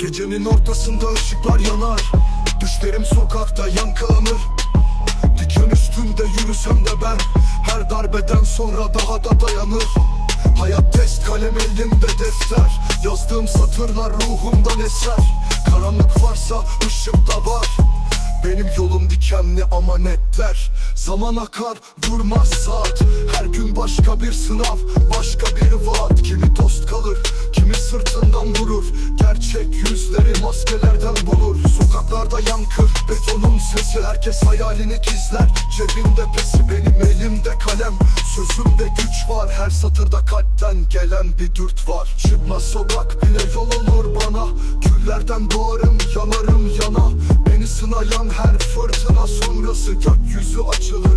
Gecenin ortasında ışıklar yanar. Düşlerim sokakta yankılanır. Diken üstünde yürüsem de ben Her darbeden sonra daha da dayanır. Hayat test kalem elimde defter. Yazdığım satırlar ruhumdan eser. Karanlık varsa ışık da var. Benim yolum dikenli ama netler. Zaman akar durmaz saat. Her gün başka bir sınav Başka bir vaat. Kimi dost kalır maskelerden bulur Sokaklarda yankı betonun sesi Herkes hayalini gizler. Cebimde pesi benim elimde kalem. Sözümde güç var her satırda kalpten gelen bir dürt var. Çıkmaz sokak bile yol olur bana. Küllerden doğarım yanarım yana. Beni sınayan her fırtına sonrası Gökyüzü açılır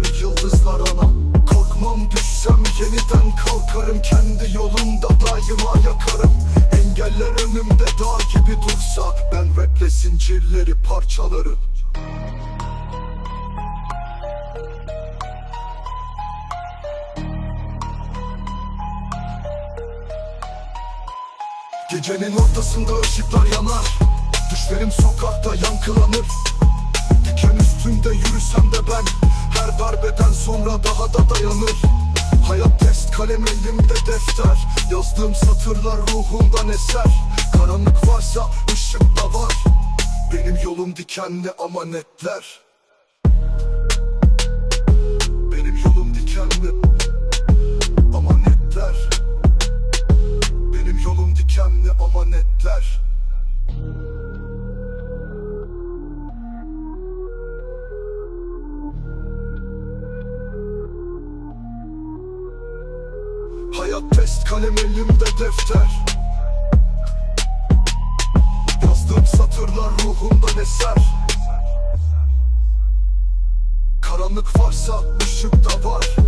zincirleri parçalarım Gecenin ortasında ışıklar yanar. Düşlerim sokakta yankılanır. Diken üstünde yürüsem de ben Her darbeden sonra daha da dayanır. Hayat test kalem elimde defter. Yazdığım satırlar ruhumdan eser. Karanlık varsa ışık dikenli ama netler Benim yolum dikenli. Ama netler Benim yolum dikenli ama netler Hayat test kalem elimde defter ruhumdan eser Karanlık varsa ışık da var